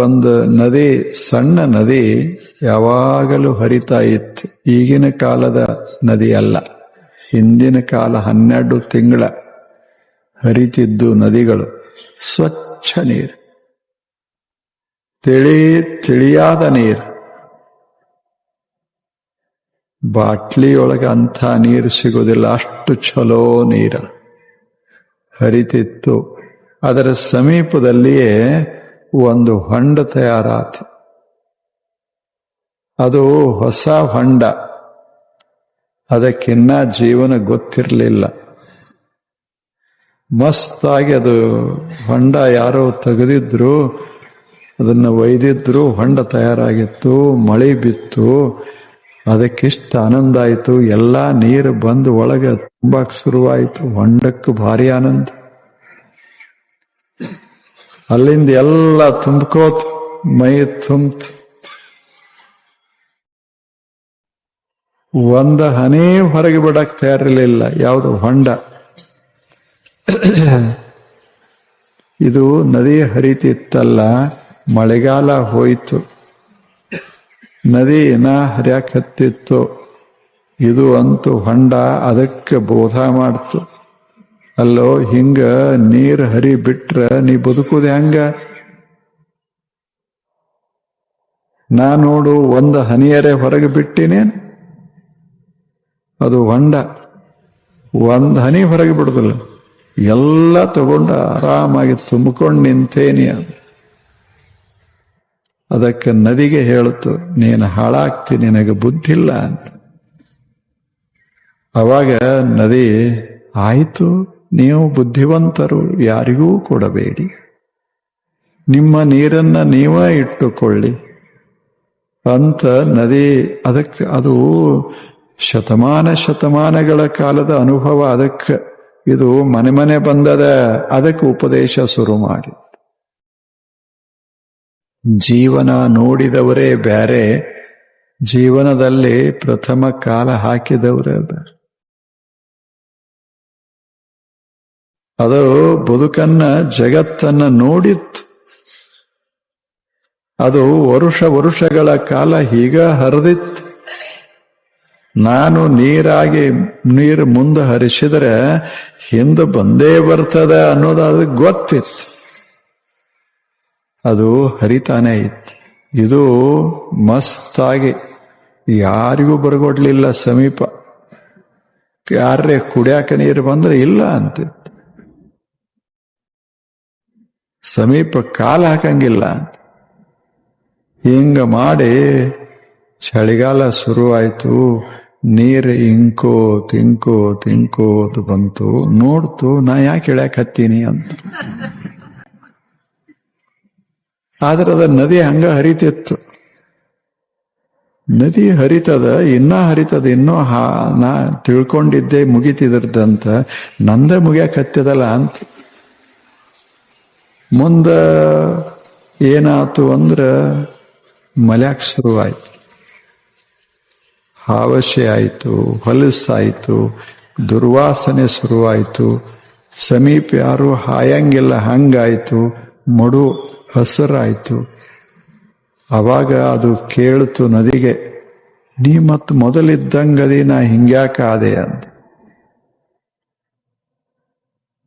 ಒಂದು ನದಿ, ಸಣ್ಣ ನದಿ ಯಾವಾಗಲೂ ಹರಿತಾ ಇತ್ತು. ಈಗಿನ ಕಾಲದ ನದಿ ಅಲ್ಲ. ಹಿಂದಿನ ಕಾಲ ಹನ್ನೆರಡು ತಿಂಗಳ ಹರಿತಿದ್ದು ನದಿಗಳು. ಸ್ವಚ್ಛ ನೀರು. ತಿಳಿ, ತಿಳಿಯಾದ ನೀರು. ಬಾಟ್ಲಿಯೊಳಗೆ ಅಂಥ ನೀರು ಸಿಗೋದಿಲ್ಲ. ಅಷ್ಟು ಚಲೋ ನೀರು. ಹರಿತಿತ್ತು. ಅದರ ಸಮೀಪದಲ್ಲಿಯೇ ಒಂದು ಹೊಂಡ ತಯಾರಾತು. ಅದು ಹೊಸ ಹೊಂಡ. ಅದಕ್ಕಿನ್ನ ಜೀವನ ಗೊತ್ತಿರಲಿಲ್ಲ. ಮಸ್ತಾಗಿ ಅದು ಹೊಂಡ ಯಾರೋ ತೆಗೆದಿದ್ರು, ಅದನ್ನು ಒಯ್ದಿದ್ರು, ಹೊಂಡ ತಯಾರಾಗಿತ್ತು, ಮಳೆ ಬಿತ್ತು, ಅದಕ್ಕಿಷ್ಟು ಆನಂದ ಆಯಿತು. ಎಲ್ಲ ನೀರು ಬಂದು ಒಳಗೆ ತುಂಬಾ ಶುರುವಾಯಿತು. ಹೊಂಡಕ್ಕೆ ಭಾರಿ ಆನಂದ. ಅಲ್ಲಿಂದ ಎಲ್ಲ ತುಂಬ್ಕೋತ್, ಮೈ ತುಂಬ್ತು. ಒಂದ ಹನಿ ಹೊರಗೆ ಬಿಡಕ್ ತಯಾರಿರ್ಲಿಲ್ಲ, ಯಾವುದು ಹೊಂಡ. ಇದು ನದಿ ಹರಿತಿತ್ತಲ್ಲ, ಮಳೆಗಾಲ ಹೋಯಿತು. ನದಿ ಏನ ಹರಿಯಾಕತ್ತಿತ್ತು ಇದು ಅಂತೂ ಹೊಂಡ, ಅದಕ್ಕೆ ಬೋಧ ಮಾಡ್ತು. ಅಲ್ಲೋ, ಹಿಂಗ ನೀರ್ ಹರಿ ಬಿಟ್ರ ನೀ ಬದುಕುದ ಹೆಂಗ? ನಾ ನೋಡು, ಒಂದ ಹನಿಯರೆ ಹೊರಗೆ ಬಿಟ್ಟಿನೇನ್? ಅದು ಹೊಂಡ. ಒಂದ್ ಹನಿ ಹೊರಗೆ ಬಿಡುದಿಲ್ಲ. ಎಲ್ಲ ತಗೊಂಡು ಆರಾಮಾಗಿ ತುಂಬಿಕೊಂಡು ನಿಂತೇನಿ ಅದು. ಅದಕ್ಕೆ ನದಿಗೆ ಹೇಳುತ್ತು, ನೀನು ಹಾಳಾಗ್ತಿ, ನಿನಗೆ ಬುದ್ಧಿಲ್ಲ ಅಂತ. ಅವಾಗ ನದಿ, ಆಯಿತು ನೀವು ಬುದ್ಧಿವಂತರು ಯಾರಿಗೂ ಕೊಡಬೇಡಿ. ನಿಮ್ಮ ನೀರನ್ನ ನೀವೇ ಇಟ್ಟುಕೊಳ್ಳಿ. ಅಂತ ನದಿ, ಅದಕ್ಕೆ ಅದು ಶತಮಾನ ಶತಮಾನಗಳ ಕಾಲದ ಅನುಭವ, ಅದಕ್ಕೆ ಇದು ಮನೆ ಮನೆ ಬಂದದ, ಅದಕ್ಕೆ ಉಪದೇಶ ಶುರು ಮಾಡಿ ಜೀವನ ನೋಡಿದವರೇ ಬ್ಯಾರೆ, ಜೀವನದಲ್ಲಿ ಪ್ರಥಮ ಕಾಲ ಹಾಕಿದವರೇ ಬೇರೆ ಅದು ಬದುಕನ್ನ ಜಗತ್ತನ್ನ ನೋಡಿತ್ತು. ಅದು ವರುಷ ವರುಷಗಳ ಕಾಲ ಹೀಗ ಹರಿದಿತ್ತು. ನಾನು ನೀರಾಗಿ ನೀರು ಮುಂದೆ ಹರಿಸಿದ್ರೆ ಹಿಂದೆ ಬಂದೇ ಬರ್ತದೆ ಅನ್ನೋದು ಅದು ಗೊತ್ತಿತ್ತು. ಅದು ಹರಿತಾನೆ ಇತ್ತು. ಇದು ಮಸ್ತಾಗಿ ಯಾರಿಗೂ ಬರಗೊಡ್ಲಿಲ್ಲ ಸಮೀಪ. ಯಾರೇ ಕುಡಿಯಾಕ ನೀರು ಬಂದ್ರೆ ಇಲ್ಲ ಅಂತಿತ್ತು ಸಮೀಪ ಕಾಲ ಹಾಕಂಗಿಲ್ಲ. ಹಿಂಗ ಮಾಡಿ ಚಳಿಗಾಲ ಶುರುವಾಯ್ತು, ನೀರು ಇಂಕೋ, ತಿಂಕೋ ತಿಂಕೋದು ಬಂತು. ನೋಡ್ತು, ನಾ ಯಾಕೆ ಇಳ್ಯಾಕ ಹತ್ತೀನಿ ಅಂತ. ಆದ್ರೆ ಅದ ನದಿ ಹಂಗ ಹರಿತಿತ್ತು. ನದಿ ಹರಿತದ, ಇನ್ನ ಹರಿತದ, ಇನ್ನೂ ಹಾ, ನಾ ತಿಳ್ಕೊಂಡಿದ್ದೆ ಮುಗಿತಿದ್ರದಂತ ನಂದ ಮುಗಿಯಕ್ಕೆ ಹತ್ತದಲ್ಲ ಅಂತ. ಮುಂದ ಏನಾಯ್ತು ಅಂದ್ರೆ ಮಲ್ಯಾಕ್ ಶುರುವಾಯ್ತು. ಹಾವಶೆ ಆಯಿತು ಹೊಲಸಾಯಿತು ದುರ್ವಾಸನೆ ಶುರುವಾಯಿತು. ಸಮೀಪ ಯಾರು ಹಾಯಂಗಿಲ್ಲ, ಹಂಗಾಯಿತು, ಮಡು ಹಸರಾಯಿತು. ಅವಾಗ ಅದು ಕೇಳ್ತು ನದಿಗೆ, ನೀ ಮತ್ ಮೊದಲಿದ್ದಂಗದಿ ನಾ ಹಿಂಗ್ಯಾಕ ಆದೆ? ಅಂತ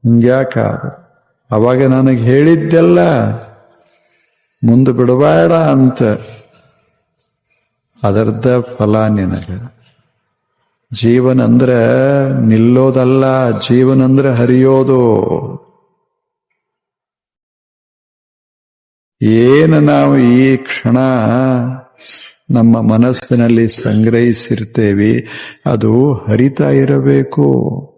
ಹಿಂಗ್ಯಾಕ ಆದೆ. ಅವಾಗ ನನಗೆ ಹೇಳಿದ್ದೆಲ್ಲ ಮುಂದೆ ಬಿಡಬೇಡ ಅಂತ. ಅದರ್ಧ ಫಲ ನಿನಗೆ. ಜೀವನ ಅಂದ್ರೆ ನಿಲ್ಲೋದಲ್ಲ, ಜೀವನ ಅಂದ್ರೆ ಹರಿಯೋದು. ಏನು ನಾವು ಈ ಕ್ಷಣ ನಮ್ಮ ಮನಸ್ಸಿನಲ್ಲಿ ಸಂಗ್ರಹಿಸಿರ್ತೇವೆ, ಅದು ಹರಿತಾ ಇರಬೇಕು.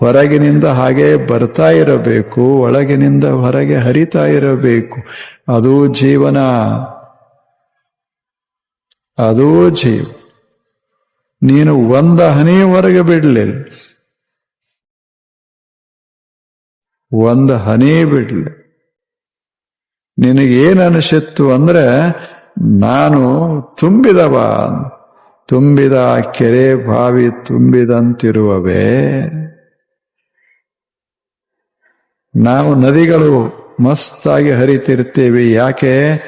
ಹೊರಗಿನಿಂದ ಹಾಗೆ ಬರ್ತಾ ಇರಬೇಕು, ಒಳಗಿನಿಂದ ಹೊರಗೆ ಹರಿತಾ ಇರಬೇಕು. ಅದು ಜೀವನ. ಅದೂ ಜೀವ. ನೀನು ಒಂದ ಹನಿ ಹೊರಗೆ ಬಿಡ್ಲಿಲ್ಲ. ಒಂದು ಹನಿ ಬಿಡ್ಲಿ ನಿನಗೇನು ಅನಿಸಿತ್ತು ಅಂದ್ರೆ, ನಾನು ತುಂಬಿದವ. ತುಂಬಿದ ಕೆರೆ ಬಾವಿ ತುಂಬಿದಂತಿರುವವೇ. ನಾವು ನದಿಗಳು ಮಸ್ತಾಗಿ ಹರಿತಿರ್ತೇವೆ. ಯಾಕೆ?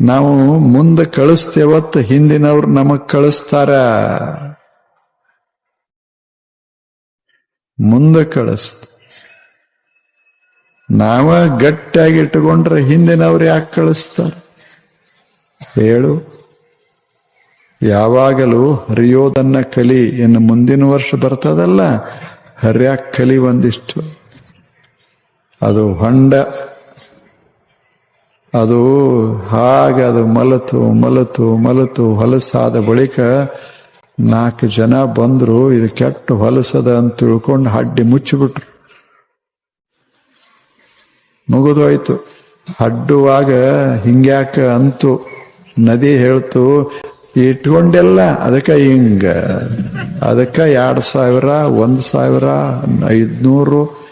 ನಾವು ಮುಂದೆ ಕಳಿಸ್ತೇವತ್ತು ಹಿಂದಿನವ್ರು ನಮಗ್ ಕಳಿಸ್ತಾರ. ಮುಂದೆ ಕಳಿಸ್ತ. ನಾವ ಗಟ್ಟಿಯಾಗಿ ಇಟ್ಟುಕೊಂಡ್ರೆ ಹಿಂದಿನವ್ರು ಯಾಕೆ ಕಳಿಸ್ತಾರ? ಹೇಳು. ಯಾವಾಗಲೂ ಹರಿಯೋದನ್ನ ಕಲಿ. ಇನ್ನು ಮುಂದಿನ ವರ್ಷ ಬರ್ತದಲ್ಲ. ಹರ್ಯಾಕ್ ಕಲಿ ಒಂದಿಷ್ಟು. ಅದು ಹೊಂಡ, ಅದು ಹಾಗೆ ಅದು ಮಲತು ಮಲತು ಮಲತು, ಹೊಲಸಾದ ಬಳಿಕ ನಾಲ್ಕು ಜನ ಬಂದ್ರು, ಇದು ಕೆಟ್ಟ ಹೊಲಸದ ಅಂತ ತಿಳ್ಕೊಂಡು ಹಡ್ಡಿ ಮುಚ್ಚಿಬಿಟ್ರು. ಮುಗಿದೋಯ್ತು. ಅಡ್ಡುವಾಗ ಹಿಂಗ್ಯಾಕ ಅಂತು ನದಿ ಹೇಳ್ತು, ಇಟ್ಕೊಂಡೆಲ್ಲ, ಅದಕ್ಕ ಹಿಂಗ, ಅದಕ್ಕ ಎರಡ್ ಸಾವಿರ, ಒಂದ್ ಸಾವಿರ, ಐದ್ನೂರು